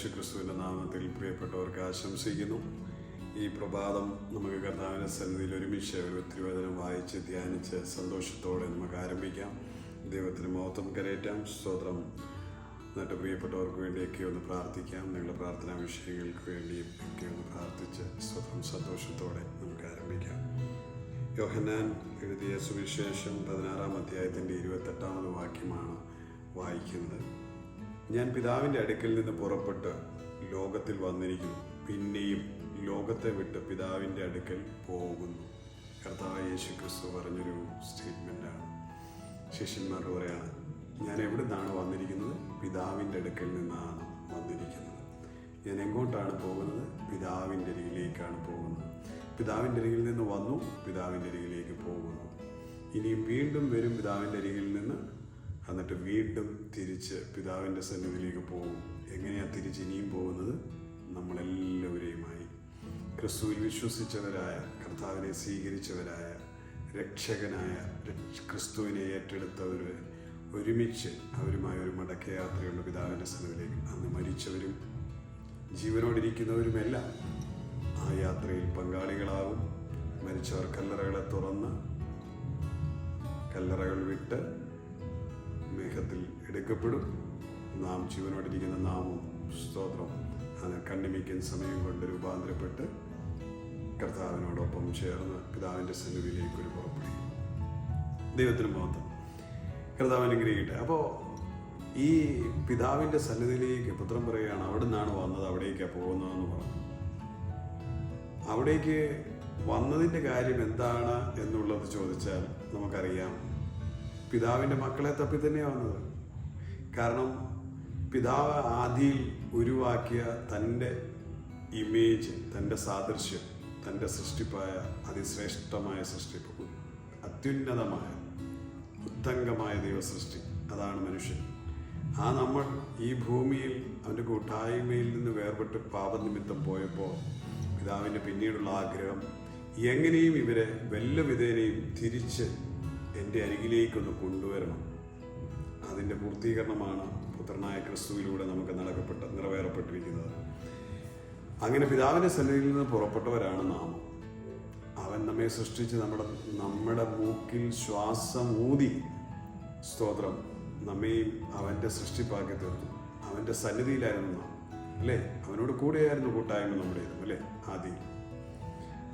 ഒരു ദിനം യേശു ക്രിസ്തുവിന്റെ നാമത്തിൽ പ്രിയപ്പെട്ടവർക്ക് ആശംസിക്കുന്നു. ഈ പ്രഭാതം നമുക്ക് കർത്താവിന്റെ സന്നിധിയിൽ ഒരുമിച്ച് ഒരു തിരുവചനം വായിച്ച് ധ്യാനിച്ച് സന്തോഷത്തോടെ നമുക്ക് ആരംഭിക്കാം. ദൈവത്തിന് മഹത്വം കരയറ്റാം. സ്തോത്രം. എന്നിട്ട് പ്രിയപ്പെട്ടവർക്ക് വേണ്ടിയൊക്കെ ഒന്ന് പ്രാർത്ഥിക്കാം. നിങ്ങളുടെ പ്രാർത്ഥനാ വിഷയങ്ങൾക്ക് വേണ്ടിയും ഒക്കെ ഒന്ന് പ്രാർത്ഥിച്ച് സ്വതം സന്തോഷത്തോടെ നമുക്ക് ആരംഭിക്കാം. യോഹന്നാൻ എഴുതിയ സുവിശേഷം പതിനാറാം അധ്യായത്തിന്റെ ഇരുപത്തെട്ടാമത് വാക്യമാണ് വായിക്കുന്നത്. ഞാൻ പിതാവിന്റെ അടുക്കൽ നിന്ന് പുറപ്പെട്ട് ലോകത്തിൽ വന്നിരിക്കുന്നു. പിന്നെയും ലോകത്തെ വിട്ട് പിതാവിന്റെ അടുക്കൽ പോകുന്നു. കർത്താവ് യേശു ക്രിസ്തു പറഞ്ഞൊരു സ്റ്റേറ്റ്മെന്റാണ്. ശിഷ്യന്മാരുടെ പറയാണ് ഞാൻ എവിടെ നിന്നാണ് വന്നിരിക്കുന്നത്? പിതാവിന്റെ അടുക്കൽ നിന്നാണ് വന്നിരിക്കുന്നത്. ഞാൻ എങ്ങോട്ടാണ് പോകുന്നത്? പിതാവിന്റെ അരികിലേക്കാണ് പോകുന്നത്. പിതാവിന്റെ അരികിൽ നിന്ന് വന്നു പിതാവിന്റെ അരികിലേക്ക് പോകുന്നു. ഇനിയും വീണ്ടും വരും പിതാവിന്റെ അരികിൽ നിന്ന് എന്നിട്ട് വീണ്ടും തിരിച്ച് പിതാവിന്റെ സന്നിധിയിലേക്ക് പോകും. എങ്ങനെയാണ് തിരിച്ച് ഇനിയും പോകുന്നത്? നമ്മളെല്ലാവരെയുമായി. ക്രിസ്തുവിൽ വിശ്വസിച്ചവരായ കർത്താവിനെ സ്വീകരിച്ചവരായ രക്ഷകനായ ക്രിസ്തുവിനെ ഏറ്റെടുത്തവർ ഒരുമിച്ച് അവരുമായ ഒരു മടക്കയാത്രയുള്ള പിതാവിന്റെ സന്നിധിയിലേക്ക് അന്ന് മരിച്ചവരും ജീവനോടിരിക്കുന്നവരുമെല്ലാം ആ യാത്രയിൽ പങ്കാളികളാവും. മരിച്ചവർ കല്ലറകളെ തുറന്ന് കല്ലറകൾ വിട്ട് മേഘത്തിൽ എടുക്കപ്പെടും. നാം ജീവനോടിരിക്കുന്ന നാമം സ്തോത്രം. അത് കണ്ണിമിക്കുന്ന സമയം കൊണ്ട് രൂപാന്തരപ്പെട്ട് കർത്താവിനോടൊപ്പം ചേർന്ന് പിതാവിന്റെ സന്നിധിയിലേക്ക് ഒരു പുറപ്പെടുകയും ദൈവത്തിന് മഹത്വം. കർത്താവ് അനുഗ്രഹിക്കട്ടെ. അപ്പോൾ ഈ പിതാവിന്റെ സന്നിധിയിലേക്ക് പുത്രം പറയുകയാണ് അവിടെ നിന്നാണ് വന്നത് അവിടേക്കാണ് പോകുന്നതെന്ന് പറഞ്ഞു. അവിടേക്ക് വന്നതിന്റെ കാര്യം എന്താണ് എന്നുള്ളത് ചോദിച്ചാൽ നമുക്കറിയാം. പിതാവിന്റെ മക്കളെ തപ്പി തന്നെയാവുന്നത്. കാരണം പിതാവ് ആദിയിൽ ഉരുവാക്കിയ തന്റെ ഇമേജ് തന്റെ സാദൃശ്യം തന്റെ സൃഷ്ടിപ്പായ അതിശ്രേഷ്ഠമായ സൃഷ്ടിപ്പ് അത്യുന്നതമായ ഉത്തംഗമായ ദൈവസൃഷ്ടി. അതാണ് മനുഷ്യൻ. ആ നമ്മൾ ഈ ഭൂമിയിൽ അവന്റെ കൂട്ടായ്മയിൽ നിന്ന് വേർപെട്ട് പാപനിമിത്തം പോയപ്പോൾ പിതാവിന്റെ പിന്നീടുള്ള ആഗ്രഹം എങ്ങനെയും ഇവരെ വല്ല വിധേനയും തിരിച്ച് എന്റെ അരികിലേക്കൊന്ന് കൊണ്ടുവരണം. അതിന്റെ പൂർത്തീകരണമാണ് പുത്രനായ ക്രിസ്തുവിലൂടെ നമുക്ക് നടക്കപ്പെട്ട നിറവേറപ്പെട്ടിരിക്കുന്നത്. അങ്ങനെ പിതാവിന്റെ സന്നിധിയിൽ നിന്ന് പുറപ്പെട്ടവരാണ് നാം. അവൻ നമ്മെ സൃഷ്ടിച്ച് നമ്മുടെ നമ്മുടെ മൂക്കിൽ ശ്വാസം ഊതി സ്തോത്രം. നമ്മെയും അവന്റെ സൃഷ്ടിപ്പാക്കി തീർന്നു അവന്റെ സന്നിധിയിലായിരുന്നു നാം. അല്ലേ? അവനോട് കൂടെയായിരുന്നു കൂട്ടായ്മ നമ്മുടേതും. അല്ലേ? ആദ്യം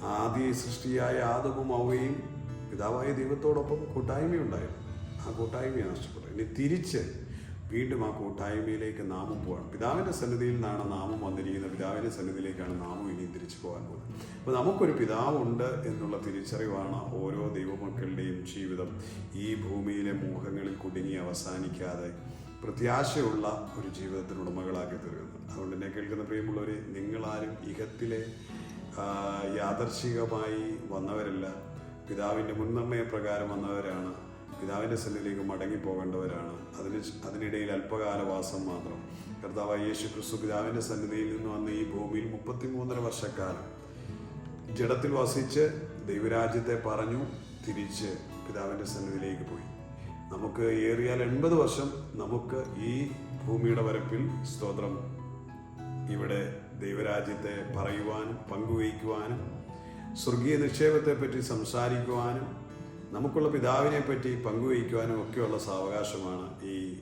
ആദ്യ സൃഷ്ടിയായ ആദവും അവയും പിതാവായ ദൈവത്തോടൊപ്പം കൂട്ടായ്മയുണ്ടായിരുന്നു. ആ കൂട്ടായ്മയെ നഷ്ടപ്പെട്ടു. ഇനി തിരിച്ച് വീണ്ടും ആ കൂട്ടായ്മയിലേക്ക് നാമം പോകാൻ പിതാവിന്റെ സന്നിധിയിൽ നിന്നാണ് നാമം വന്നിരിക്കുന്നത്. പിതാവിന്റെ സന്നിധിയിലേക്കാണ് നാമം ഇനിയും തിരിച്ചു പോകാൻ പോകുന്നത്. അപ്പോൾ നമുക്കൊരു പിതാവുണ്ട് എന്നുള്ള തിരിച്ചറിവാണ് ഓരോ ദൈവമക്കളുടെയും ജീവിതം. ഈ ഭൂമിയിലെ മോഹങ്ങളിൽ കുടുങ്ങി അവസാനിക്കാതെ പ്രത്യാശയുള്ള ഒരു ജീവിതത്തിന് ഉടമകളാക്കി തീർക്കുന്നത്. അതുകൊണ്ട് എന്നെ കേൾക്കുന്ന പ്രിയമുള്ളവർ നിങ്ങളാരും ഇഹത്തിലെ യാദർശികമായി വന്നവരല്ല. പിതാവിന്റെ മുൻനിർണയ പ്രകാരം വന്നവരാണ്. പിതാവിന്റെ സന്നിധിയിലേക്ക് മടങ്ങി പോകേണ്ടവരാണ് അതിന് അതിനിടയിൽ അല്പകാലവാസം മാത്രം. കർത്താവ് യേശു ക്രിസ്തു പിതാവിന്റെ സന്നിധിയിൽ നിന്ന് വന്ന് ഈ ഭൂമിയിൽ മുപ്പത്തിമൂന്നര വർഷക്കാലം. ജഡത്തിൽ വസിച്ച് ദൈവരാജ്യത്തെ പറഞ്ഞു തിരിച്ച് പിതാവിന്റെ സന്നിധിയിലേക്ക് പോയി. നമുക്ക് ഏറിയാൽ എൺപത് വർഷം നമുക്ക് ഈ ഭൂമിയുടെ വരപ്പിൽ സ്തോത്രം. ഇവിടെ ദൈവരാജ്യത്തെ പറയുവാനും പങ്കുവയ്ക്കുവാനും സ്വർഗീയ നിക്ഷേപത്തെപ്പറ്റി സംസാരിക്കുവാനും നമുക്കുള്ള പിതാവിനെ പറ്റി പങ്കുവയ്ക്കുവാനും ഒക്കെയുള്ള സാവകാശമാണ് ഈ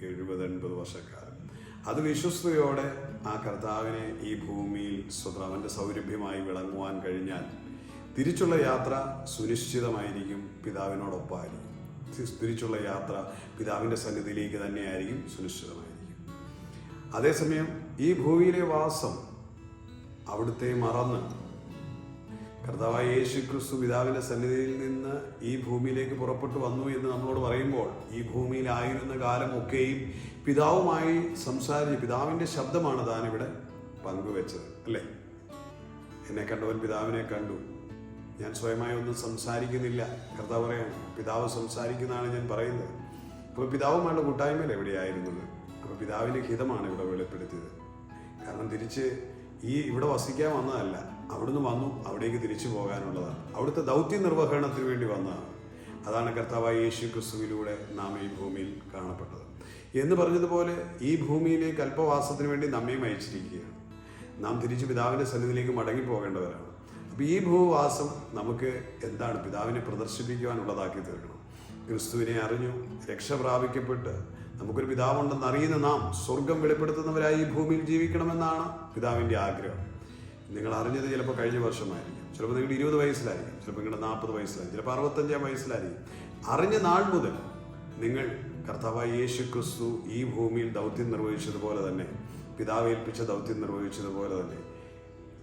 എഴുപത് എൺപത് വർഷക്കാലം. അത് വിശ്വസ്തയോടെ ആ കർത്താവിനെ ഈ ഭൂമിയിൽ സ്വന്തം അവന്റെ സൗരഭ്യമായി വിളങ്ങുവാൻ കഴിഞ്ഞാൽ തിരിച്ചുള്ള യാത്ര സുനിശ്ചിതമായിരിക്കും പിതാവിനോടൊപ്പമായിരിക്കും. തിരിച്ചുള്ള യാത്ര പിതാവിന്റെ സന്നിധിയിലേക്ക് തന്നെയായിരിക്കും സുനിശ്ചിതമായിരിക്കും. അതേസമയം ഈ ഭൂമിയിലെ വാസം അവിടുത്തെ മറന്ന് കർത്താവായ യേശു ക്രിസ്തു പിതാവിന്റെ സന്നിധിയിൽ നിന്ന് ഈ ഭൂമിയിലേക്ക് പുറപ്പെട്ടു വന്നു എന്ന് നമ്മളോട് പറയുമ്പോൾ ഈ ഭൂമിയിലായിരുന്ന കാലമൊക്കെയും പിതാവുമായി സംസാരിച്ച് പിതാവിന്റെ ശബ്ദമാണ് താൻ ഇവിടെ പങ്കുവെച്ചത് അല്ലേ? എന്നെ കണ്ടവൻ പിതാവിനെ കണ്ടു. ഞാൻ സ്വയമായി ഒന്നും സംസാരിക്കുന്നില്ല. കർത്താവ് പറയാണ് പിതാവ് സംസാരിക്കുന്നതാണ് ഞാൻ പറയുന്നത്. അപ്പോൾ പിതാവുമായുള്ള കൂട്ടായ്മയിൽ എവിടെയായിരുന്നത്? അപ്പോൾ പിതാവിന്റെ ഹിതമാണ് ഇവിടെ വെളിപ്പെടുത്തിയത്. കാരണം തിരിച്ച് ഈ ഇവിടെ വസിക്കാൻ വന്നതല്ല. അവിടുന്ന് വന്നു അവിടേക്ക് തിരിച്ചു പോകാനുള്ളതാണ്. അവിടുത്തെ ദൗത്യ നിർവഹണത്തിന് വേണ്ടി വന്നതാണ്. അതാണ് കർത്താവായ യേശു ക്രിസ്തുവിലൂടെ നാം ഈ ഭൂമിയിൽ കാണപ്പെട്ടത്. എന്ന് പറഞ്ഞതുപോലെ ഈ ഭൂമിയിലേക്ക് അല്പവാസത്തിന് വേണ്ടി നമ്മയും അയച്ചിരിക്കുകയാണ്. നാം തിരിച്ച് പിതാവിന്റെ സന്നിധിയിലേക്ക് മടങ്ങി പോകേണ്ടവരാണ് അപ്പോൾ ഈ ഭൂവാസം നമുക്ക് എന്താണ് പിതാവിനെ പ്രദർശിപ്പിക്കുവാനുള്ളതാക്കി തീർക്കണം. ക്രിസ്തുവിനെ അറിഞ്ഞു രക്ഷ പ്രാപിക്കപ്പെട്ട് നമുക്കൊരു പിതാവുണ്ടെന്ന് അറിയുന്ന നാം സ്വർഗം വെളിപ്പെടുത്തുന്നവരായി ഈ ഭൂമിയിൽ ജീവിക്കണമെന്നാണ് പിതാവിന്റെ ആഗ്രഹം. നിങ്ങൾ അറിഞ്ഞത് ചിലപ്പോൾ കഴിഞ്ഞ വർഷമായിരിക്കും. ചിലപ്പോൾ നിങ്ങളുടെ ഇരുപത് വയസ്സിലായിരിക്കും. ചിലപ്പോൾ നിങ്ങളുടെ നാൽപ്പത് വയസ്സിലായിരിക്കും. ചിലപ്പോൾ അറുപത്തഞ്ചാം വയസ്സിലായിരിക്കും. അറിഞ്ഞ നാൾ മുതൽ നിങ്ങൾ കർത്താവായ യേശു ക്രിസ്തു ഈ ഭൂമിയിൽ ദൗത്യം നിർവഹിച്ചതുപോലെ തന്നെ പിതാവേൽപ്പിച്ച ദൗത്യം നിർവഹിച്ചതുപോലെ തന്നെ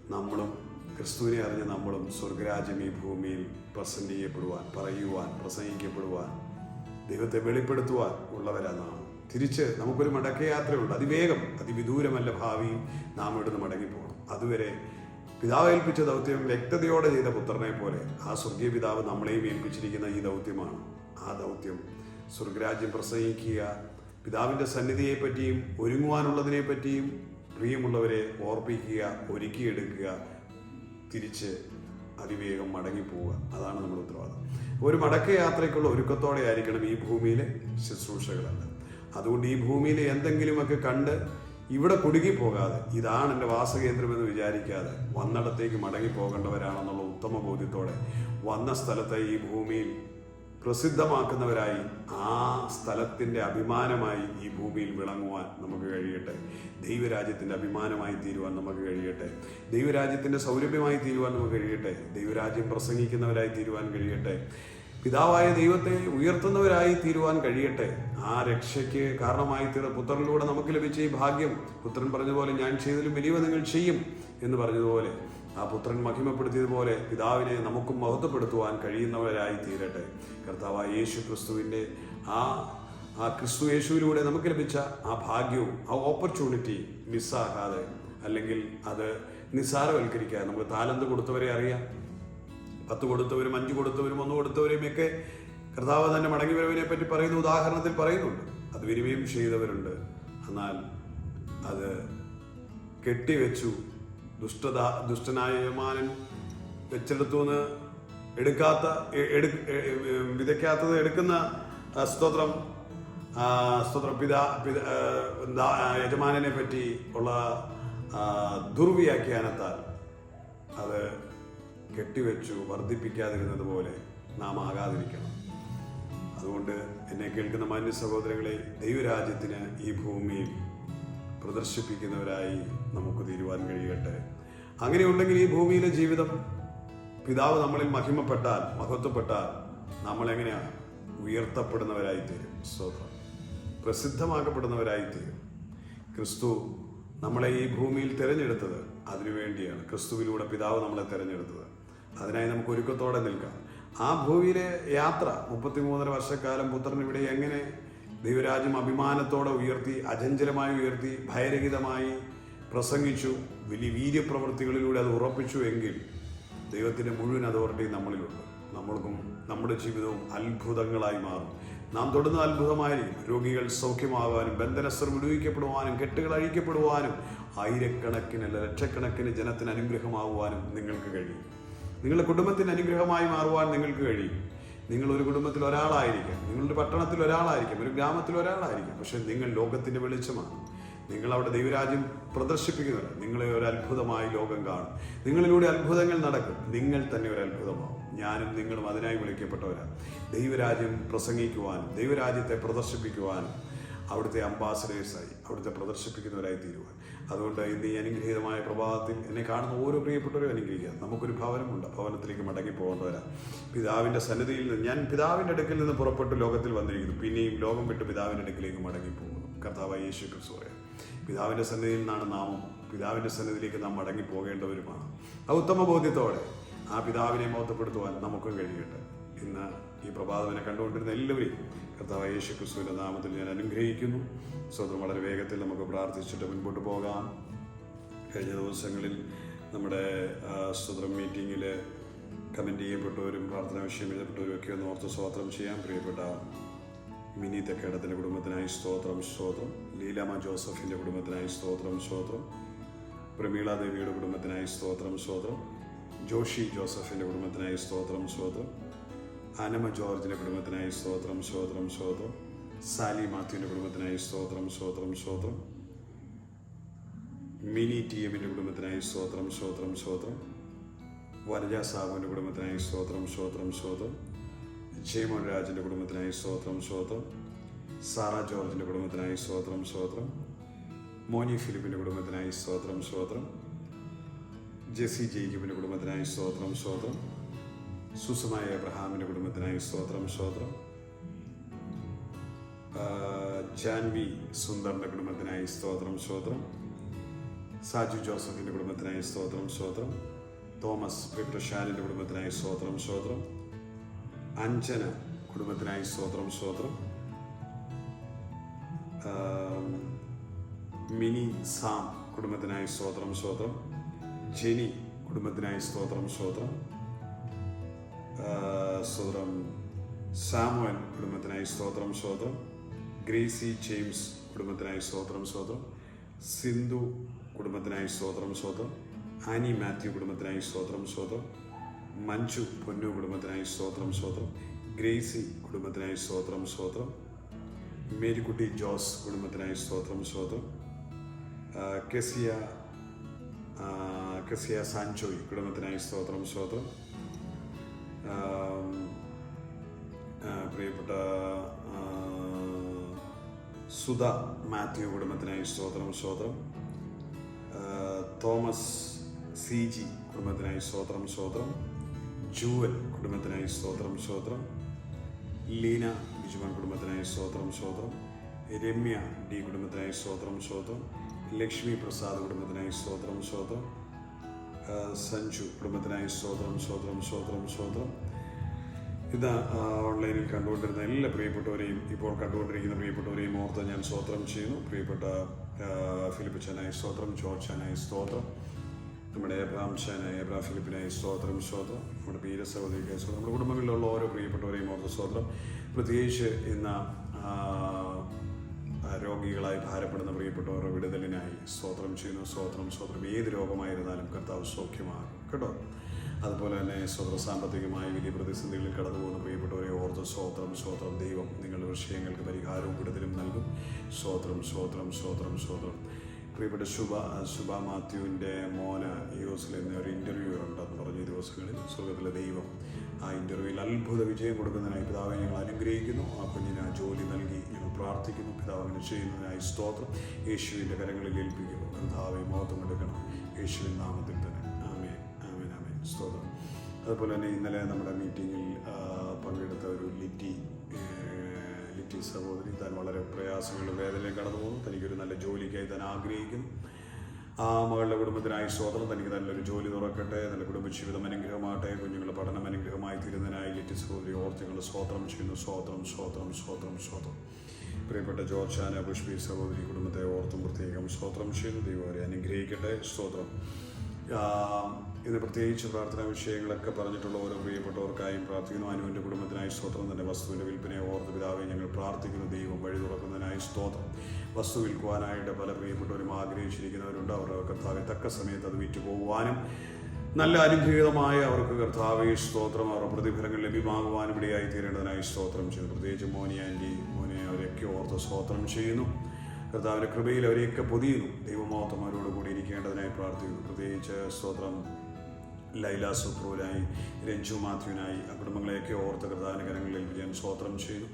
നമ്മളും ക്രിസ്തുവിനെ അറിഞ്ഞ നമ്മളും സ്വർഗരാജ്യം ഈ ഭൂമിയിൽ പ്രസന്റ് ചെയ്യപ്പെടുവാൻ പറയുവാൻ പ്രസംഗിക്കപ്പെടുവാൻ ദൈവത്തെ വെളിപ്പെടുത്തുവാൻ ഉള്ളവരാണ് നാം. തിരിച്ച് നമുക്കൊരു മടക്കയാത്രയുണ്ട്. അതിവേഗം അതിവിദൂരമല്ല ഭാവിയും നാം ഇവിടുന്ന് മടങ്ങിപ്പോകണം. അതുവരെ പിതാവ് ഏൽപ്പിച്ച ദൗത്യം വ്യക്തതയോടെ ചെയ്ത പുത്രനെ പോലെ. ആ സ്വർഗീയ പിതാവ് നമ്മളെയും ഏൽപ്പിച്ചിരിക്കുന്ന ഈ ദൗത്യമാണ്. ആ ദൗത്യം സ്വർഗരാജ്യം പ്രസംഗിക്കുക പിതാവിന്റെ സന്നിധിയെപ്പറ്റിയും ഒരുങ്ങുവാനുള്ളതിനെ പറ്റിയും പ്രിയമുള്ളവരെ ഓർപ്പിക്കുക ഒരുക്കിയെടുക്കുക തിരിച്ച് അതിവേഗം മടങ്ങിപ്പോവുക. അതാണ് നമ്മുടെ ഉത്തരവാദിത്വം ഒരു മടക്ക യാത്രയ്ക്കുള്ള ഒരുക്കത്തോടെ ആയിരിക്കണം ഈ ഭൂമിയിലെ ശുശ്രൂഷകളെല്ലാം. അതുകൊണ്ട് ഈ ഭൂമിയിൽ എന്തെങ്കിലുമൊക്കെ കണ്ട് ഇവിടെ കുടുങ്ങി പോകാതെ ഇതാണ് എന്റെ വാസകേന്ദ്രമെന്ന് വിചാരിക്കാതെ വന്നിടത്തേക്ക് മടങ്ങി പോകേണ്ടവരാണെന്നുള്ള ഉത്തമ ബോധ്യത്തോടെ വന്ന സ്ഥലത്തെ ഈ ഭൂമിയിൽ പ്രസിദ്ധമാക്കുന്നവരായി ആ സ്ഥലത്തിന്റെ അഭിമാനമായി ഈ ഭൂമിയിൽ വിളങ്ങുവാൻ നമുക്ക് കഴിയട്ടെ. ദൈവരാജ്യത്തിന്റെ അഭിമാനമായി തീരുവാൻ നമുക്ക് കഴിയട്ടെ. ദൈവരാജ്യത്തിന്റെ സൗരഭ്യമായി തീരുവാൻ നമുക്ക് കഴിയട്ടെ. ദൈവരാജ്യം പ്രസംഗിക്കുന്നവരായി തീരുവാൻ കഴിയട്ടെ. പിതാവായ ദൈവത്തെ ഉയർത്തുന്നവരായി തീരുവാൻ കഴിയട്ടെ. ആ രക്ഷയ്ക്ക് കാരണമായി തീർന്ന പുത്രനിലൂടെ നമുക്ക് ലഭിച്ച ഈ ഭാഗ്യം. പുത്രൻ പറഞ്ഞതുപോലെ ഞാൻ ചെയ്തതിലും വലിയവ നിങ്ങൾ ചെയ്യും എന്ന് പറഞ്ഞതുപോലെ ആ പുത്രൻ മഹിമപ്പെടുത്തിയതുപോലെ പിതാവിനെ നമുക്കും മഹത്വപ്പെടുത്തുവാൻ കഴിയുന്നവരായി തീരട്ടെ. കർത്താവായ യേശു ക്രിസ്തുവിന്റെ ആ ആ ക്രിസ്തു യേശുവിലൂടെ നമുക്ക് ലഭിച്ച ആ ഭാഗ്യവും ആ ഓപ്പർച്യൂണിറ്റി മിസ്സാകാതെ അല്ലെങ്കിൽ അത് നിസ്സാരവൽക്കരിക്കാതെ നമുക്ക് താലന്ത് കൊടുത്തവരെ അറിയാം. പത്ത് കൊടുത്തവരും അഞ്ച് കൊടുത്തവരും ഒന്ന് കൊടുത്തവരെയും ഒക്കെ കർത്താവ് തന്നെ മടങ്ങി വരവിനെ പറ്റി പറയുന്ന ഉദാഹരണത്തിൽ പറയുന്നുണ്ട്. അത് വിനിമയം ചെയ്തവരുണ്ട്. എന്നാൽ അത് കെട്ടിവെച്ചു. ദുഷ്ടത ദുഷ്ടനായ യജമാനൻ വെച്ചെടുത്തുനിന്ന് എടുക്കാത്ത എ- എടു എ- എ- വിതയ്ക്കാത്തത് എടുക്കുന്ന സ്തോത്രം സ്തോത്ര പിതാ യജമാനനെ പറ്റി ഉള്ള ദുർവ്യാഖ്യാനത്താൽ കെട്ടിവെച്ചു വർദ്ധിപ്പിക്കാതിരുന്നത് പോലെ നാം ആകാതിരിക്കണം. അതുകൊണ്ട് എന്നെ കേൾക്കുന്ന മാന്യ സഹോദരങ്ങളെ ദൈവരാജ്യത്തിന് ഈ ഭൂമിയിൽ പ്രദർശിപ്പിക്കുന്നവരായി നമുക്ക് തീരുവാൻ കഴിയട്ടെ. അങ്ങനെയുണ്ടെങ്കിൽ ഈ ഭൂമിയിലെ ജീവിതം പിതാവ് നമ്മളിൽ മഹിമപ്പെട്ടാൽ മഹത്വപ്പെട്ടാൽ നമ്മൾ എങ്ങനെയാണ്? ഉയർത്തപ്പെടുന്നവരായി തീരും സ്വതം പ്രസിദ്ധമാക്കപ്പെടുന്നവരായി തീരും ക്രിസ്തു നമ്മളെ ഈ ഭൂമിയിൽ തിരഞ്ഞെടുത്തത് അതിനുവേണ്ടിയാണ്. ക്രിസ്തുവിലൂടെ പിതാവ് നമ്മളെ തിരഞ്ഞെടുത്തത്. അതിനായി നമുക്ക് ഒരുക്കത്തോടെ നിൽക്കാം. ആ ഭൂമിയിലെ യാത്ര മുപ്പത്തിമൂന്നര വർഷക്കാലം പുത്രൻ ഇവിടെ എങ്ങനെ ദൈവരാജ്യം അഭിമാനത്തോടെ ഉയർത്തി അചഞ്ചലമായി ഉയർത്തി ഭയരഹിതമായി പ്രസംഗിച്ചു വലിയ വീര്യപ്രവൃത്തികളിലൂടെ അത് ഉറപ്പിച്ചു എങ്കിൽ ദൈവത്തിന്റെ മുഴുവൻ അതോറിറ്റി നമ്മളിലുണ്ട്. നമ്മൾക്കും നമ്മുടെ ജീവിതവും അത്ഭുതങ്ങളായി മാറും. നാം തൊടുന്ന അത്ഭുതമായിരിക്കും രോഗികൾ സൗഖ്യമാകാനും ബന്ധനസ്ഥർ വിടുവിക്കപ്പെടുവാനും കെട്ടുകൾ അഴിക്കപ്പെടുവാനും ആയിരക്കണക്കിന് ലക്ഷക്കണക്കിന് ജനത്തിന് അനുഗ്രഹമാകുവാനും നിങ്ങൾക്ക് കഴിയും. നിങ്ങളുടെ കുടുംബത്തിന് അനുഗ്രഹമായി മാറുവാൻ നിങ്ങൾക്ക് കഴിയും. നിങ്ങൾ ഒരു കുടുംബത്തിൽ ഒരാളായിരിക്കാം. നിങ്ങളുടെ പട്ടണത്തിൽ ഒരാളായിരിക്കാം. ഒരു ഗ്രാമത്തിൽ ഒരാളായിരിക്കാം. പക്ഷെ നിങ്ങൾ ലോകത്തിന്റെ വെളിച്ചമാണ്. നിങ്ങൾ അവിടെ ദൈവരാജ്യം പ്രദർശിപ്പിക്കുന്നില്ല. നിങ്ങളെ ഒരു അത്ഭുതമായി ലോകം കാണും. നിങ്ങളിലൂടെ അത്ഭുതങ്ങൾ നടക്കും. നിങ്ങൾ തന്നെ ഒരു അത്ഭുതമാവും. ഞാനും നിങ്ങളും അതിനായി വിളിക്കപ്പെട്ടവരാണ് ദൈവരാജ്യം പ്രസംഗിക്കുവാനും ദൈവരാജ്യത്തെ പ്രദർശിപ്പിക്കുവാനും അവിടുത്തെ അംബാസഡേഴ്സായി അവിടുത്തെ പ്രദർശിപ്പിക്കുന്നവരായി തീരുവാൻ. അതുകൊണ്ട് ഇന്ന് ഈ അനുഗ്രഹീതമായ പ്രഭാതത്തിൽ എന്നെ കാണുന്ന ഓരോ പ്രിയപ്പെട്ടവരും അനുഗ്രഹിക്കുക നമുക്കൊരു ഭവനമുണ്ട്. ഭവനത്തിലേക്ക് മടങ്ങി പോകേണ്ടവരാ പിതാവിന്റെ സന്നിധിയിൽ നിന്ന് ഞാൻ പിതാവിന്റെ അടുക്കിൽ നിന്ന് പുറപ്പെട്ട് ലോകത്തിൽ വന്നിരിക്കുന്നു. പിന്നെയും ലോകം വിട്ട് പിതാവിന്റെ അടുക്കിലേക്ക് മടങ്ങി പോകുന്നു. കർത്താവ് യേശു ക്രിസ്തു പിതാവിന്റെ സന്നിധിയിൽ നിന്നാണ് നാമം. പിതാവിന്റെ സന്നിധിയിലേക്ക് നാം മടങ്ങി പോകേണ്ടവരുമാണ്. ആ ഉത്തമ ബോധ്യത്തോടെ ആ പിതാവിനെ മോത്തപ്പെടുത്തുവാൻ നമുക്ക് കഴിയട്ടെ. ഇന്ന് ഈ പ്രഭാതവിനെ കണ്ടുകൊണ്ടിരുന്ന എല്ലാവരെയും കർത്താവ് യേശു ക്രിസ്തുവിന്റെ നാമത്തിൽ ഞാൻ അനുഗ്രഹിക്കുന്നു. സ്വന്തം വളരെ വേഗത്തിൽ നമുക്ക് പ്രാർത്ഥിച്ചിട്ട് മുൻപോട്ട് പോകാം. കഴിഞ്ഞ ദിവസങ്ങളിൽ നമ്മുടെ സ്വതം മീറ്റിങ്ങിൽ കമന്റ് ചെയ്യപ്പെട്ടവരും പ്രാർത്ഥന വിഷയം എഴുതപ്പെട്ടവരും ഒക്കെ ഒന്ന് ഓർത്ത് സ്വാത്രം ചെയ്യാം. പ്രിയപ്പെട്ട മിനി തെക്കേടത്തിന്റെ കുടുംബത്തിനായി സ്തോത്രം സ്തോത്രം. ലീലാമ ജോസഫിന്റെ കുടുംബത്തിനായി സ്തോത്രം സ്തോത്രം. പ്രമീള ദേവിയുടെ കുടുംബത്തിനായി സ്തോത്രം സ്തോത്രം. ജോഷി ജോസഫിന്റെ കുടുംബത്തിനായി സ്തോത്രം സ്തോത്രം. അനമ ജോർജിന്റെ കുടുംബത്തിനായി സ്തോത്രം സ്തോത്രം സ്തോത്രം സാലി മാത്യുവിന്റെ കുടുംബത്തിനായി സ്തോത്രം സ്തോത്രം സ്തോത്രം മിനി ടി എമ്മിന്റെ കുടുംബത്തിനായി സ്തോത്രം സ്തോത്രം സ്തോത്രം വനജ സാബുവിന്റെ കുടുംബത്തിനായി സ്തോത്രം സ്തോത്രം സ്തോത്രം ജയമോൻ രാജിന്റെ കുടുംബത്തിനായി സ്തോത്രം സ്തോത്രം സാറ ജോർജിന്റെ കുടുംബത്തിനായി സ്തോത്രം സ്തോത്രം മോനി ഫിലിപ്പിന്റെ കുടുംബത്തിനായി സ്തോത്രം സ്തോത്രം ജെസി ജേക്കബിന്റെ കുടുംബത്തിനായി സ്തോത്രം സ്തോത്രം സുസമായ അബ്രഹാമിന്റെ കുടുംബത്തിനായി സ്തോത്രം സ്തോത്രം. ജാൻവി സുന്ദറിന്റെ കുടുംബത്തിനായി സ്തോത്രം സ്തോത്രം. സാജു ജോസഫിന്റെ കുടുംബത്തിനായി സ്തോത്രം സ്തോത്രം. തോമസ് വിക്ടർ കുടുംബത്തിനായി സ്തോത്രം സ്തോത്രം. അഞ്ജന കുടുംബത്തിനായി സ്തോത്രം സ്തോത്രം. മിനി സാം കുടുംബത്തിനായി സ്തോത്രം സ്തോത്രം. ജെനി കുടുംബത്തിനായി സ്തോത്രം സ്തോത്രം. സ്തോത്രം സാമുവൽ കുടുംബത്തിനായി സ്തോത്രം സ്തോത്രം. ഗ്രേസി ജെയിംസ് കുടുംബത്തിനായി സ്തോത്രം സ്തോത്രം. സിന്ധു കുടുംബത്തിനായി സ്തോത്രം സ്തോത്രം. ആനി മാത്യു കുടുംബത്തിനായി സ്തോത്രം സ്തോത്രം. മഞ്ജു പൊന്നു കുടുംബത്തിനായി സ്തോത്രം സ്തോത്രം. ഗ്രേസി കുടുംബത്തിനായി സ്തോത്രം സ്തോത്രം. മേരിക്കുട്ടി ജോസ് കുടുംബത്തിനായി സ്തോത്രം സ്തോത്രം. കെസിയ കെസിയ സാൻചോയ് കുടുംബത്തിനായി സ്തോത്രം സ്തോത്രം. പ്രിയപ്പെട്ട സുധ മാത്യു കുടുംബത്തിനായി സ്തോത്രം സ്തോത്രം. തോമസ് സി ജി കുടുംബത്തിനായി സ്തോത്രം സ്തോത്രം. ജൂവൽ കുടുംബത്തിനായി സ്തോത്രം സ്തോത്രം. ലീന ബിജുമൻ കുടുംബത്തിനായി സ്തോത്രം സ്തോത്രം. രമ്യ ഡി കുടുംബത്തിനായി സ്തോത്രം സ്തോത്രം. ലക്ഷ്മി പ്രസാദ് കുടുംബത്തിനായി സ്തോത്രം സ്തോത്രം. സഞ്ജു കുടുംബത്തിനായി സ്തോത്രം സ്തോത്രം സ്തോത്രം സ്തോത്രം. ഇത് ഓൺലൈനിൽ കണ്ടുകൊണ്ടിരുന്ന എല്ലാ പ്രിയപ്പെട്ടവരെയും ഇപ്പോൾ കണ്ടുകൊണ്ടിരിക്കുന്ന പ്രിയപ്പെട്ടവരെയും ഓർത്ത് ഞാൻ സ്തോത്രം ചെയ്യുന്നു. പ്രിയപ്പെട്ട ഫിലിപ്പ് ചാനായി സ്തോത്രം ജോർജ് ചാനായി സ്തോത്രം. നമ്മുടെ എബ്രാം ചാനായി എബ്രാ ഫിലിപ്പിനായി സ്തോത്രം സ്തോത്രം. നമ്മുടെ പീര സഹോദരിക്കായി സ്തോത്രം നമ്മുടെ കുടുംബങ്ങളിലുള്ള ഓരോ പ്രിയപ്പെട്ടവരെയും ഓർത്ത് സ്തോത്രം. പ്രത്യേകിച്ച് ഇന്ന് രോഗികളായി ഭാരപ്പെടുന്ന പ്രിയപ്പെട്ടവരുടെ വിടുതലിനായി സ്തോത്രം ചെയ്യുന്നു. സ്തോത്രം സ്തോത്രം. ഏത് രോഗമായിരുന്നാലും കർത്താവ് സൗഖ്യമാകും കേട്ടോ. അതുപോലെ തന്നെ സ്വതന്ത്ര സാമ്പത്തികമായി വലിയ പ്രതിസന്ധികളിൽ കടന്നു പോകുന്ന പ്രിയപ്പെട്ടവരെ ഓർത്ത് സ്തോത്രം സ്തോത്രം. ദൈവം നിങ്ങളുടെ വിഷയങ്ങൾക്ക് പരിഹാരവും വിടുതലും നൽകും. സ്തോത്രം സ്തോത്രം സ്തോത്രം സ്തോത്രം. പ്രിയപ്പെട്ട ശുഭ ശുഭ മാത്യുവിന്റെ മോന് യൂസിൽ ഇന്ന് ഒരു ഇന്റർവ്യൂ ഉണ്ടെന്ന് പറഞ്ഞ ദിവസങ്ങളിൽ. സ്വർഗത്തിലെ ദൈവം ആ ഇന്റർവ്യൂവിൽ അത്ഭുത വിജയം കൊടുക്കുന്നതിനായി പിതാവിനെ ഞങ്ങൾ അനുഗ്രഹിക്കുന്നു. ആ കുഞ്ഞിന് ആ ജോലി നൽകി. പ്രാർത്ഥിക്കുന്നു. പിതാവിന് ചെയ്യുന്നതിനായി സ്തോത്രം. യേശുവിന്റെ കരങ്ങളിൽ ഏൽപ്പിക്കുന്നു. കർത്താവെ മോഹത്വം എടുക്കണം യേശുവിൻ നാമത്തിൽ തന്നെ. ആമേ ആമേൻ ആമേൻ. സ്തോത്രം. അതുപോലെ തന്നെ ഇന്നലെ നമ്മുടെ മീറ്റിങ്ങിൽ പങ്കെടുത്ത ഒരു ലിറ്റി ലിറ്റി സഹോദരി താൻ വളരെ പ്രയാസങ്ങളും വേദനയും കടന്നു പോകുന്നു. തനിക്കൊരു നല്ല ജോലിക്കായി താൻ ആഗ്രഹിക്കുന്നു. ആ മകളുടെ കുടുംബത്തിനായി സ്തോത്രം. തനിക്ക് നല്ലൊരു ജോലി തുറക്കട്ടെ. നല്ല കുടുംബജീവിതം അനുഗ്രഹമാകട്ടെ. കുഞ്ഞുങ്ങളുടെ പഠനം അനുഗ്രഹമായി തീരുന്നതിനായി ലിറ്റി സഹോദരി ഓർത്തുകൾ സ്തോത്രം ചെയ്യുന്നു. സ്തോത്രം സ്തോത്രം സ്തോത്രം സ്തോത്രം. പ്രിയപ്പെട്ട ജോർജാന പുഷ്പി സഹോദരി കുടുംബത്തെ ഓർത്തും പ്രത്യേകം സ്തോത്രം ചെയ്തു. ദൈവം അനുഗ്രഹിക്കട്ടെ. സ്തോത്രം. ഇന്ന് പ്രത്യേകിച്ച് പ്രാർത്ഥനാ വിഷയങ്ങളൊക്കെ പറഞ്ഞിട്ടുള്ള ഓരോ പ്രിയപ്പെട്ടവർക്കായും പ്രാർത്ഥിക്കുന്നു. അനുവിന്റെ കുടുംബത്തിനായി സ്തോത്രം. തന്നെ വസ്തുവിന്റെ വിൽപ്പനയെ ഓർത്ത് പിതാവെ ഞങ്ങൾ പ്രാർത്ഥിക്കുന്നു. ദൈവം വഴി തുറക്കുന്നതിനായി സ്തോത്രം. വസ്തു വിൽക്കുവാനായിട്ട് പല പ്രിയപ്പെട്ടവരും ആഗ്രഹിച്ചിരിക്കുന്നവരുണ്ട്. അവരുടെ കർത്താവ് തക്ക സമയത്ത് അത് വിറ്റ് പോകുവാനും നല്ല അനുഗ്രഹീതമായ അവർക്ക് കർത്താവ് സ്തോത്രം. അവരുടെ പ്രതിഫലങ്ങൾ ലഭ്യമാകുവാനും ഇടയായി തീരേണ്ടതിനായി സ്തോത്രം ചെയ്തു പ്രത്യേകിച്ച് മോനി ആന്റി അവരെയൊക്കെ ഓർത്ത് സ്തോത്രം ചെയ്യുന്നു. കർത്താവിന്റെ കൃപയിൽ അവരെയൊക്കെ പൊതിയുന്നു. ദൈവമോഹത്വം അവരോട് കൂടി ഇരിക്കേണ്ടതിനായി പ്രാർത്ഥിക്കുന്നു. പ്രത്യേകിച്ച് സ്തോത്രം ലൈല സുപ്രൂനായി രഞ്ജു മാത്യുവിനായി കുടുംബങ്ങളെയൊക്കെ ഓർത്ത് കർത്താവിന്റെ കരങ്ങളിൽ ഏൽപ്പിക്കാൻ സ്തോത്രം ചെയ്തു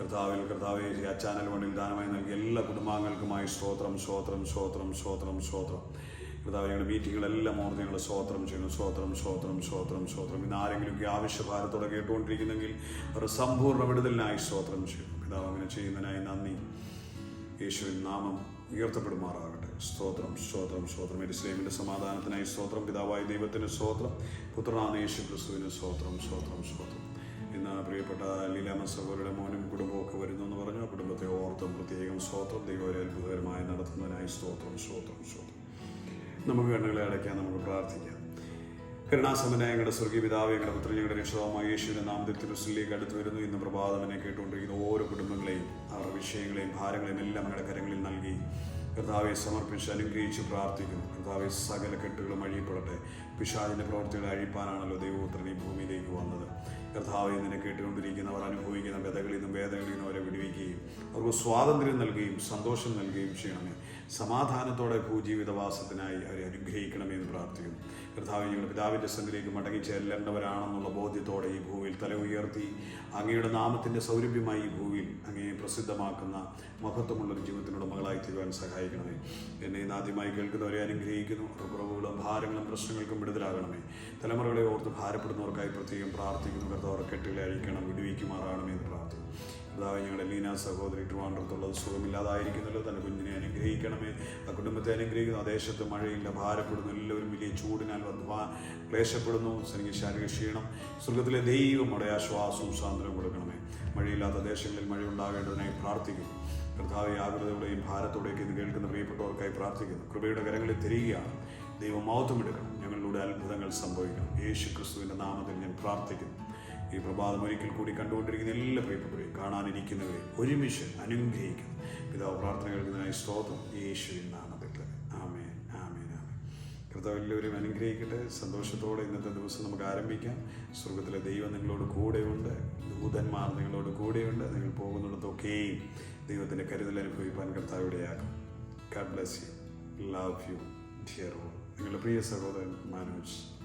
കർത്താവിൽ കർത്താവ് ചാനൽ വണ്ടിൽ ദാനമായി നൽകിയ എല്ലാ കുടുംബാംഗങ്ങൾക്കുമായി സ്തോത്രം സ്തോത്രം സ്തോത്രം സ്തോത്രം സ്തോത്രം. കർത്താവ് ഞങ്ങളുടെ മീറ്റിങ്ങുകളെല്ലാം ഓർത്ത് ഞങ്ങൾ സ്തോത്രം ചെയ്യുന്നു. സ്തോത്രം സ്തോത്രം സ്തോത്രം സ്തോത്രം. ഇന്ന് ആരെങ്കിലുമൊക്കെ ആവശ്യഭാരത്തോടെ കേട്ടുകൊണ്ടിരിക്കുന്നെങ്കിൽ അവർ സമ്പൂർണ വിടുതലിനായി സ്തോത്രം ചെയ്യും പിതാവ് അങ്ങനെ ചെയ്യുന്നതിനായി നന്ദി. യേശുവിൻ നാമം ഉയർത്തപ്പെടുമാറാകട്ടെ. സ്തോത്രം സ്തോത്രം സ്തോത്രം. എരിസ്ലേമിന്റെ സമാധാനത്തിനായി സ്തോത്രം. പിതാവായ ദൈവത്തിന് സ്തോത്രം. പുത്രനാണ് യേശു ക്രിസ്തുവിന് സ്തോത്രം സ്തോത്രം സ്തോത്രം. ഇന്ന് പ്രിയപ്പെട്ട ലീലാമ സഹോദരുടെ മോനും കുടുംബമൊക്കെ വരുന്നു എന്ന് പറഞ്ഞു. ആ കുടുംബത്തെ ഓർത്തും പ്രത്യേകം സ്തോത്രം. ദൈവരെ അത്ഭുതകരമായി നടത്തുന്നതിനായി സ്തോത്രം സ്തോത്രം സ്തോത്രം. നമുക്ക് കണ്ണുകളെ അടയ്ക്കാൻ നമുക്ക് പ്രാർത്ഥിക്കാം. കരുണാസമനായ ഞങ്ങളുടെ സ്വർഗീയ പിതാവ് ഞങ്ങളുടെ പുത്രൻ ഞങ്ങളുടെ രക്ഷകമായ യേശുവിന്റെ നാമത്തിൽ തിരുസിലേക്ക് അടുത്ത് വരുന്നു ഇന്ന് പ്രഭാതമനെ കേട്ടുകൊണ്ടിരിക്കുന്ന ഓരോ കുടുംബങ്ങളെയും അവരുടെ വിഷയങ്ങളെയും ഭാരങ്ങളെയും എല്ലാം ഞങ്ങളുടെ കരങ്ങളിൽ നൽകി. കർത്താവെ സമർപ്പിച്ച് അനുഗ്രഹിച്ച് പ്രാർത്ഥിക്കുന്നു. കർത്താവെ സകല കെട്ടുകളും അഴിയപ്പെടട്ടെ. പിശാചിന്റെ പ്രവർത്തികളെ അഴിപ്പാനാണല്ലോ ദൈവപുത്രൻ ഈ ഭൂമിയിലേക്ക് വന്നത്. കർത്താവ് നിന്നെ കേട്ടുകൊണ്ടിരിക്കുന്നവർ അനുഭവിക്കുന്ന വ്യതകളിൽ നിന്നും വേദനകളിൽ നിന്നും അവരെ വിടുവിക്കുകയും അവർക്ക് സ്വാതന്ത്ര്യം നൽകുകയും സന്തോഷം നൽകുകയും ചെയ്യണമേ. സമാധാനത്തോടെ ഭൂജീവിതവാസത്തിനായി അവരെ അനുഗ്രഹിക്കണമേ എന്ന് പ്രാർത്ഥിക്കുന്നു. കർത്താവ് ഞങ്ങളുടെ പിതാവിന്റെ സന്നിധിയിലേക്ക് മടങ്ങി ചെല്ലേണ്ടവരാണെന്നുള്ള ബോധ്യത്തോടെ ഈ ഭൂമിയിൽ തല ഉയർത്തി അങ്ങയുടെ നാമത്തിന്റെ സൗരഭ്യമായി ഈ ഭൂമിയിൽ അങ്ങയെ പ്രസിദ്ധമാക്കുന്ന മഹത്വമുള്ളൊരു ജീവിതത്തിനുള്ള മകളായി തീരുവാൻ സഹായിക്കണമേ. എന്നെ ഇന്ന് ആദ്യമായി കേൾക്കുന്നവരെ അനുഗ്രഹിക്കുന്നു. കുറവുകളും ഭാരങ്ങളും പ്രശ്നങ്ങൾക്കും വിടുതലാകണമേ. തലമുറകളെ ഓർത്ത് ഭാരപ്പെടുന്നവർക്കായി പ്രത്യേകം പ്രാർത്ഥിക്കുന്നു. കർത്താവ് കെട്ടുകളെ അഴിക്കണം വിടുവിക്കുമാറാകണമേ എന്ന് പ്രാർത്ഥിക്കും അതാവ് ഞങ്ങളുടെ ലീന സഹോദരി ട്രിവാൻഡ്രത്തുള്ളത് സുഖമില്ലാതായിരിക്കുന്നല്ലോ തന്റെ കുഞ്ഞിനെ അനുഗ്രഹിക്കണമേ. ആ കുടുംബത്തെ അനുഗ്രഹിക്കുന്നു ആ ദേശത്ത് മഴയില്ല ഭാരപ്പെടുന്നു എല്ലാവരും വലിയ ചൂടിനാൽ ക്ലേശപ്പെടുന്നു ശനിക്ക് ശാരീരിക ക്ഷീണം. സ്വർഗത്തിലെ ദൈവം ആശ്വാസവും സ്വാതന്ത്ര്യം കൊടുക്കണമേ. മഴയില്ലാത്ത ദേശങ്ങളിൽ മഴ ഉണ്ടാകേണ്ടതിനായി പ്രാർത്ഥിക്കുന്നു. കർത്താവ് ആഗ്രതയോടെയും ഭാരത്തോടെയൊക്കെ ഇത് കേൾക്കുന്ന പ്രിയപ്പെട്ടവർക്കായി പ്രാർത്ഥിക്കുന്നു. കൃപയുടെ കരങ്ങളിൽ തിരികുകയാണ് ദൈവം മൗത്വമെടുക്കണം ഞങ്ങളിലൂടെ അത്ഭുതങ്ങൾ സംഭവിക്കണം. യേശു ക്രിസ്തുവിന്റെ നാമത്തിൽ ഞാൻ പ്രാർത്ഥിക്കുന്നു. ഈ പ്രഭാതം ഒരിക്കൽ കൂടി കണ്ടുകൊണ്ടിരിക്കുന്ന എല്ലാ പ്രിയപ്പെട്ടവരെയും കാണാനിരിക്കുന്നവരെ ഒരുമിച്ച് അനുഗ്രഹിക്കുന്നു. പിതാവ് പ്രാർത്ഥന കേൾക്കുന്നതിനായി സ്തോത്രം. യേശുവിൻ നാമത്തിൽ. ആമേൻ ആമേൻ ആമേൻ. എല്ലാവരും അനുഗ്രഹിക്കട്ടെ. സന്തോഷത്തോടെ ഇന്നത്തെ ദിവസം നമുക്ക് ആരംഭിക്കാം. സ്വർഗത്തിലെ ദൈവം നിങ്ങളോട് കൂടെയുണ്ട്. ദൂതന്മാർ നിങ്ങളോട് കൂടെയുണ്ട്. നിങ്ങൾ പോകുന്നിടത്തൊക്കെയും ദൈവത്തിന്റെ കരുതൽ അനുഭവിപ്പാൻ കർത്താവിടെയാകും god bless you love you dear all നിങ്ങളുടെ പ്രിയ സഹോദരൻ മനോജ്.